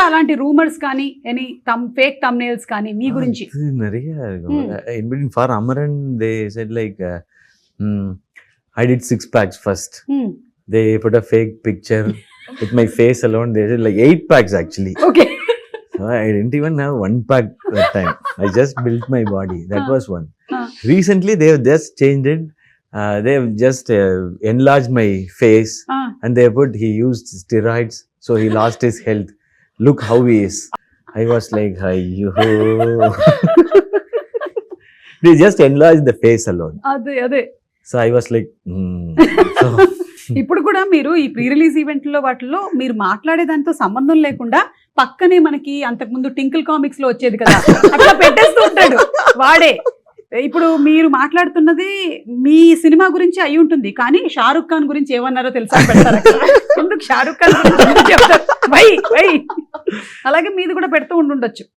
కూడా అలాంటి రూమర్స్ కానీ ఎనీ తమ్ ఫేక్ తమ్నేల్స్ కానీ మీ గురించి இது நிறைய Hmm. in between for Amaran they said like uh, hmm, I did six packs first Hmm. they put a fake picture with my face alone they said like eight packs actually okay so I didn't even have one pack that time I just built my body that Ah. was one Ah. recently they have just changed it uh, they have just uh, enlarged my face and they put he how he is. I was like yo they just enlarged the face alone అదే అదే. So i was like hmm. so ఇప్పుడు కూడా మీరు ఈ pre release ఈవెంట్లో వాటిల్లో మీరు మాట్లాడే దాంతో సంబంధం లేకుండా పక్కనే మనకి అంతకుముందు టింకిల్ కామిక్స్లో వచ్చేది కదా అట్లా పెట్టేస్తూ ఉంటాడు. వాడే. ఇప్పుడు మీరు మాట్లాడుతున్నది మీ సినిమా గురించి అయి ఉంటుంది కానీ షారుఖ్ ఖాన్ గురించి ఏమన్నారో తెలుసా? పెడతారు. ఎందుకు షారుఖ్ ఖాన్ చెప్తారు. Why why. అలాగే మీది కూడా పెడుతూ ఉండుండొచ్చు.